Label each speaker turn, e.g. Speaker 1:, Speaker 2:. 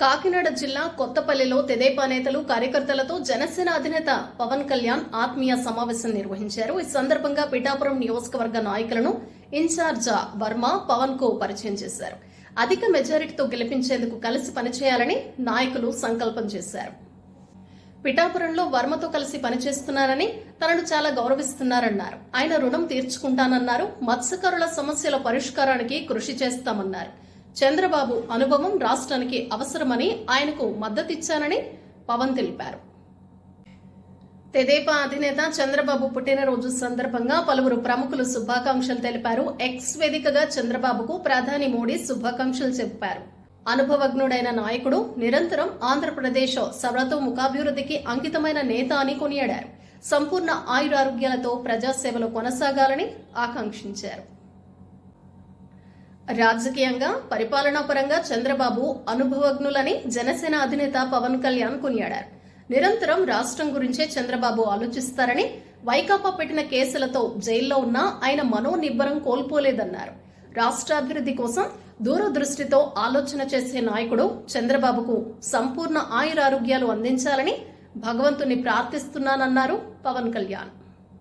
Speaker 1: కాకినాడ జిల్లా కొత్తపల్లిలో తెదేపా నేతలు కార్యకర్తలతో జనసేన అధినేత పవన్ కళ్యాణ్ ఆత్మీయ సమావేశం నిర్వహించారు. ఈ సందర్భంగా పిఠాపురం నియోజకవర్గ నాయకులను ఇన్ఛార్జ్ వర్మ పవన్కు పరిచయం చేశారు. అధిక మెజారిటీతో గెలిపించేందుకు కలిసి పనిచేయాలని నాయకులు సంకల్పం చేశారు. పిఠాపురంలో వర్మతో కలిసి పనిచేస్తున్నారని తనను చాలా గౌరవిస్తున్నారన్నారు. ఆయన రుణం తీర్చుకుంటానన్నారు. మత్స్యకారుల సమస్యల పరిష్కారానికి కృషి చేస్తామన్నారు. చంద్రబాబు అనుభవం రాష్ట్రానికి అవసరమని ఆయనకు మద్దతిచ్చానని పవన్ తెలిపారు. తెదేపా అధినేత చంద్రబాబు పుట్టినరోజు సందర్భంగా పలువురు ప్రముఖులు శుభాకాంక్షలు తెలిపారు. ఎక్స్ వేదికగా చంద్రబాబుకు ప్రధాని మోడీ శుభాకాంక్షలు చెప్పారు. అనుభవజ్ఞుడైన నాయకుడు నిరంతరం ఆంధ్రప్రదేశ్ సర్వతోముఖాభివృద్ధికి అంకితమైన నేత అని కొనియాడారు. సంపూర్ణ ఆయురారోగ్యాలతో ప్రజాసేవలో కొనసాగాలని ఆకాంక్షించారు. రాజకీయంగా పరిపాలనా పరంగా చంద్రబాబు అనుభవజ్ఞులని జనసేన అధినేత పవన్ కళ్యాణ్ కొనియాడారు. నిరంతరం రాష్ట్రం గురించే చంద్రబాబు ఆలోచిస్తారని వైకాపా పెట్టిన కేసులతో జైల్లో ఉన్న ఆయన మనోనిబ్బరం కోల్పోలేదన్నారు. రాష్ట్రాభివృద్ధి కోసం దూరదృష్టితో ఆలోచన చేసే నాయకుడు చంద్రబాబుకు సంపూర్ణ ఆయురారోగ్యాలు అందించాలని భగవంతుని ప్రార్థిస్తున్నానన్నారు పవన్ కళ్యాణ్.